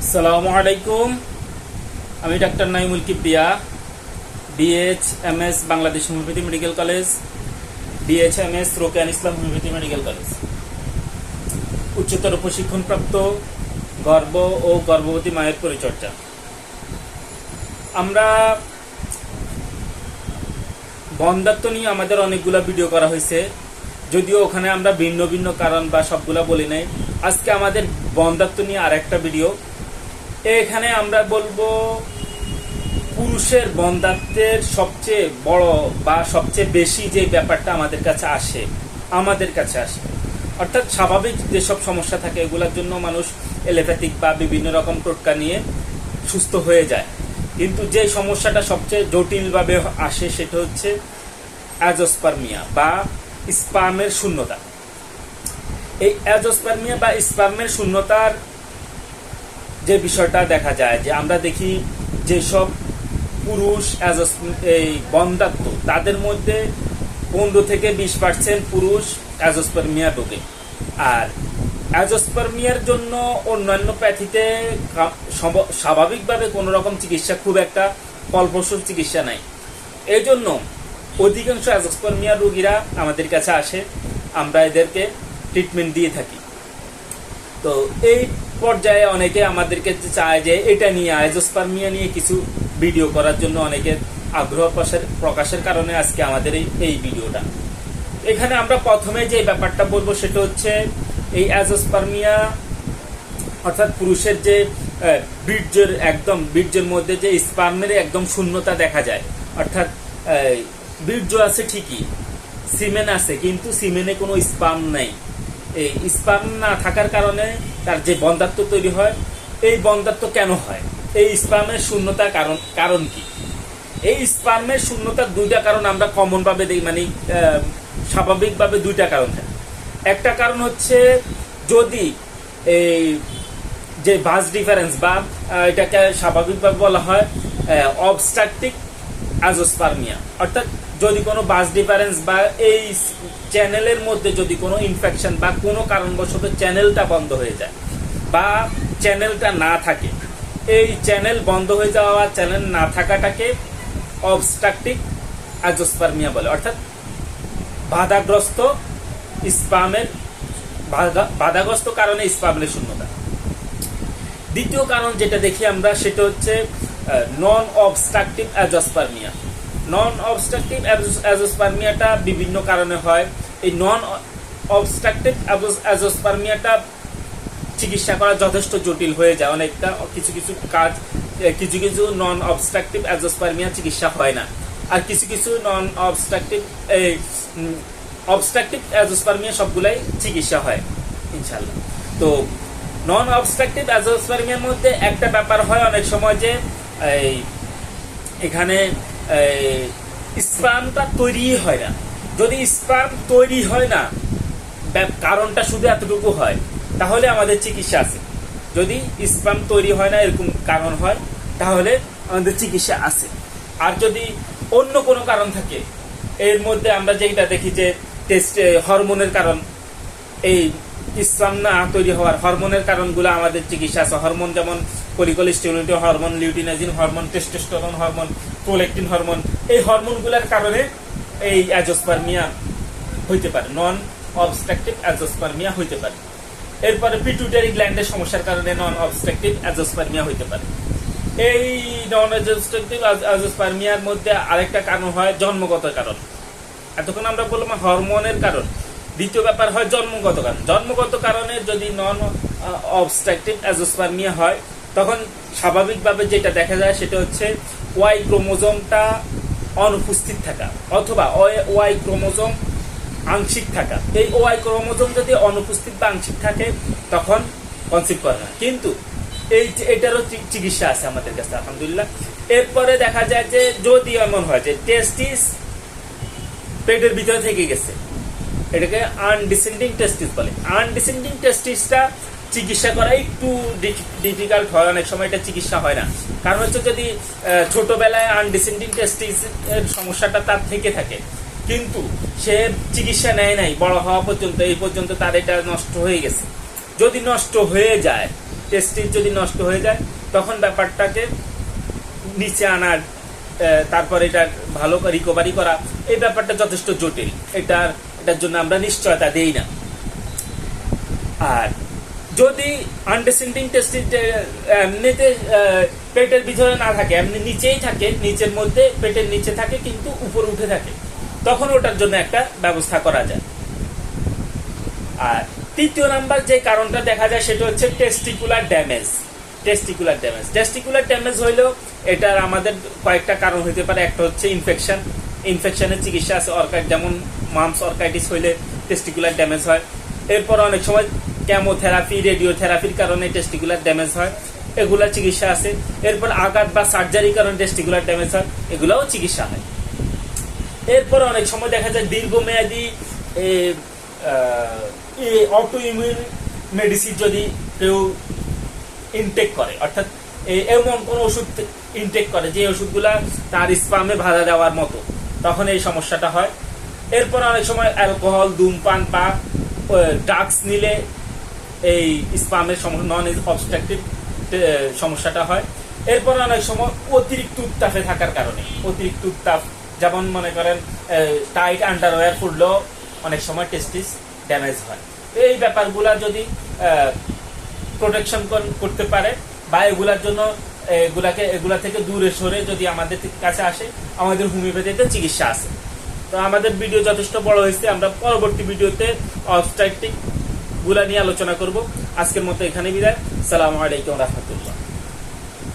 আসসালামু আলাইকুম। আমি doctor Naimul Kibria DH M S Bangladesh homeopathy medical college DH M S Rokeyan Islam homeopathy medical college. উচ্চতর প্রশিক্ষণপ্রাপ্ত, গর্ভ ও গর্ভবতী মায়ের পরিচর্যা। আমরা বন্ধাত্ম নিয়ে আমাদের অনেকগুলা ভিডিও করা হয়েছে। যদিও ওখানে আমরা ভিন্ন ভিন্ন কারণ বা সবগুলা বলি নাই। আজকে আমাদের বন্ধাত্ম নিয়ে আর একটা ভিডিও। এখানে আমরা বলব পুরুষের বন্ধাত্বের সবচেয়ে বড় বা সবচেয়ে বেশি যে ব্যাপারটা আমাদের কাছে আসে, আমাদের কাছে আসে। অর্থাৎ স্বাভাবিক যেসব সমস্যা থাকে, এগুলোর জন্য মানুষ এলোপ্যাথিক বা বিভিন্ন রকম টোটকা নিয়ে সুস্থ হয়ে যায়। কিন্তু যে সমস্যাটা সবচেয়ে জটিলভাবে আসে সেটা হচ্ছে অ্যাজোস্পার্মিয়া বা স্পার্মের শূন্যতা। এই অ্যাজোস্পার্মিয়া বা স্পার্মের শূন্যতার যে বিষয়টা দেখা যায় যে আমরা দেখি যেসব পুরুষ অ্যাজোস- এই বন্ধাত্ম, তাদের মধ্যে পনেরো থেকে বিশ পার্সেন্ট পুরুষ অ্যাজোস্পার্মিয়া রোগে আর অ্যাজোস্পার্মিয়ার জন্য অন্যান্য প্যাথিতে স্বাভাবিকভাবে কোনো রকম চিকিৎসা খুব একটা ফলপ্রসূ চিকিৎসা নাই। এই জন্য অধিকাংশ অ্যাজোস্পার্মিয়া রোগীরা আমাদের কাছে আসে, আমরা এদেরকে ট্রিটমেন্ট দিয়ে থাকি। তো এই পর্যায়ে অনেকে আমাদেরকে চায় যে এটা নিয়ে আইজোস্পার্মিয়া নিয়ে কিছু ভিডিও করার জন্য অনেকে আগ্রহ প্রকাশের কারণে আজকে আমাদের এই ভিডিওটা। এখানে আমরা প্রথমে যে ব্যাপারটা বলব সেটা হচ্ছে এই অ্যাজোস্পার্মিয়া অর্থাৎ পুরুষের যে বীর্যের একদম, বীর্যের মধ্যে যে স্পার্মের একদম শূন্যতা দেখা যায়। অর্থাৎ বীর্য আছে ঠিকই, সিমেন আছে, কিন্তু সিমেনে কোনো স্পার্ম নাই। এই স্পার্ম না থাকার কারণে তার যে বন্ধাত্ব তৈরি হয়, এই বন্ধাত্ব কেন হয়? এই স্পার্মের শূন্যতা কারণ কারণ কি? এই স্পার্মের শূন্যতার দুইটা কারণ আমরা কমনভাবে দেখি মানে স্বাভাবিকভাবে দুইটা কারণ থাকে। একটা কারণ হচ্ছে যদি এই যে বাস ডিফারেন্স বা এটাকে স্বাভাবিকভাবে বলা হয় অবস্ট্রাকটিক অ্যাজোস্পার্মিয়া অর্থাৎ যদি কোনো বাস ডিফারেন্স বা এই চ্যানেলের মধ্যে যদি কোনো ইনফেকশন বা কোনো কারণবশত চ্যানেলটা বন্ধ হয়ে যায় বা চ্যানেলটা না থাকে, এই চ্যানেল বন্ধ হয়ে যাওয়া বা চ্যানেল না থাকাটাকে অবস্ট্রাকটিক অ্যাজোস্পার্মিয়া বলে। অর্থাৎ বাধাগ্রস্ত স্পামের, বাধা- বাধাগ্রস্ত কারণে স্পামের শূন্যতা। দ্বিতীয় কারণ যেটা দেখি আমরা, সেটা হচ্ছে non obstructive azoospermia non obstructive অ্যাজোস্পার্মিয়াটা বিভিন্ন কারণে হয়। এই নন অবস্ট্রাকটিভ অ্যাজোস্পার্মিয়াটা চিকিৎসা করা যথেষ্ট জটিল হয়ে যায়। অনেকটা কিছু কিছু কাজ কিছু কিছু নন অবস্ট্রাকটিভ অ্যাজোস্পার্মিয়া চিকিৎসা হয় না। আর কিছু কিছু নন অবস্ট্রাকটিভ অবস্ট্রাকটিভ অ্যাজোস্পার্মিয়া সবগুলাই চিকিৎসা হয় ইনশাল্লাহ তো নন অবস্ট্রাকটিভ অ্যাজোস্পার্মিয়ার মধ্যে একটা ব্যাপার হয় অনেক সময় যে, এই, এখানে স্পামটা তৈরি হয় না। যদি স্পাম তৈরি হয় না কারণটা শুধু এতটুকু হয়, তাহলে আমাদের চিকিৎসা আছে। যদি স্পাম তৈরি হয় না, এরকম কারণ হয়, তাহলে আমাদের চিকিৎসা আছে। আর যদি অন্য কোনো কারণ থাকে, এর মধ্যে আমরা যেটা দেখি যে টেস্ট হরমোনের কারণ, এই ইসলাম না তৈরি হওয়ার হরমোনের কারণগুলো আমাদের চিকিৎসা আছে। হরমোন যেমন follicle stimulating hormone luteinizing hormone testosterone hormone prolactin hormone, এই হরমোনগুলোর কারণে এই অ্যাজোস্পার্মিয়া হইতে পারে নন অবস্ট্রাকটিভ অ্যাজোস্পার্মিয়া হইতে পারে। এরপরে পিটুটারি গ্ল্যান্ডের সমস্যার কারণে নন অবস্ট্রাকটিভ অ্যাজোস্পার্মিয়া হইতে পারে। এই নন অবস্ট্রাকটিভ অ্যাজোস্পার্মিয়ার মধ্যে আরেকটা কারণ হয় জন্মগত কারণ। এতক্ষণ আমরা বললাম হরমোনের কারণ। দ্বিতীয় ব্যাপার হয় জন্মগত কারণ। জন্মগত কারণে যদি নন অবস্ট্রাকটিভ অ্যাজোস্পার্মিয়া হয়, তখন স্বাভাবিকভাবে যেটা দেখা যায় সেটা হচ্ছে ওয়াই ক্রোমোজোমটা অনুপস্থিত থাকা অথবা ওয়াই ক্রোমোজোম আংশিক থাকা। এই ওয়াই ক্রোমোজোম যদি অনুপস্থিত বা আংশিক থাকে, তখন কনসিভ করে না। কিন্তু এই এটারও চিকিৎসা আছে আমাদের কাছে, আলহামদুলিল্লাহ। এরপরে দেখা যায় যে যদি এমন হয় যে টেস্টিস পেটের ভিতরে থেকে গেছে এটাকে আনডিসেন্ডিং টেস্টিস বলে। আনডিসেন্ডিং টেস্টিসটা চিকিৎসা করা একটু ডিফিকাল্ট হয়, অনেক সময় এটা চিকিৎসা হয় না। কারণ হচ্ছে যদি ছোটবেলায় আনডিসেন্ডিং টেস্টিস সমস্যাটা তার থেকে থাকে। কিন্তু সে চিকিৎসা নেয় নাই, বড় হওয়া পর্যন্ত, এই পর্যন্ত তার এটা নষ্ট হয়ে গেছে। যদি নষ্ট হয়ে যায় টেস্টিস যদি নষ্ট হয়ে যায়, তখন ব্যাপারটাকে নিচে আনার তারপর এটা ভালো রিকভারি করা, এই ব্যাপারটা যথেষ্ট জটিল। এটার এটার জন্য আমরা নিশ্চয়তা দেই না। আর যদি আন্ডারস্ট্যান্ডিং টেস্টিং এমনিতে পেটের ভিতরে না থাকে, এমনি নিচেই থাকে, নিচের মধ্যে, পেটের নিচে থাকে, কিন্তু উপরে উঠে থাকে, তখন ওটার জন্য একটা ব্যবস্থা করা যায়। আর তৃতীয় নাম্বার যে কারণটা দেখা যায়, সেটা হচ্ছে testicular damage testicular damage testicular damage হইলেও এটার আমাদের কয়েকটা কারণ হতে পারে। একটা হচ্ছে ইনফেকশন ইনফেকশনের চিকিৎসা আছে অর্কাইট যেমন মামস, অর্কাইটিস হইলে টেস্টিকুলার ড্যামেজ হয়। এরপর অনেক সময় কেমোথেরাপি রেডিওথেরাপির কারণে টেস্টিকুলার ড্যামেজ হয়। এগুলা চিকিৎসা আছে। এরপর আঘাত বা সার্জারির কারণে টেস্টিকুলার ড্যামেজ হয়। এগুলাও চিকিৎসা হয়। এরপর অনেক সময় দেখা যায় দীর্ঘমেয়াদী অটো ইমিউন মেডিসিন যদি কেউ ইনটেক করে, অর্থাৎ এমন কোন ওষুধ ইনটেক করে যে ওষুধগুলা তার স্পামে বাধা দেওয়ার মতো, তখন এই সমস্যাটা হয়। এরপর অনেক সময় অ্যালকোহল ধূমপান বা ড্রাগস নিলে এই স্পামের নন অবস্ট্রাকটিভ সমস্যাটা হয়। এরপর অনেক সময় অতিরিক্ত উত্তাপে থাকার কারণে, অতিরিক্ত উত্তাপ, যেমন মনে করেন টাইট আন্ডারওয়্যার পড়লেও অনেক সময় টেস্টিস ড্যামেজ হয়। এই ব্যাপারগুলা যদি প্রোটেকশন করতে পারে বা এগুলার জন্য, এগুলাকে, এগুলা থেকে দূরে সরে যদি আমাদের কাছে আসে, আমাদের হোমিওপ্যাথিতে চিকিৎসা আছে। তো আমাদের ভিডিও যথেষ্ট বড় হয়েছে। আমরা পরবর্তী ভিডিওতে অবস্ট্রাকটিকগুলা নিয়ে আলোচনা করব। আজকের মতো এখানে বিদায়। সালাম আলাইকুম রহমতুল্লাহ।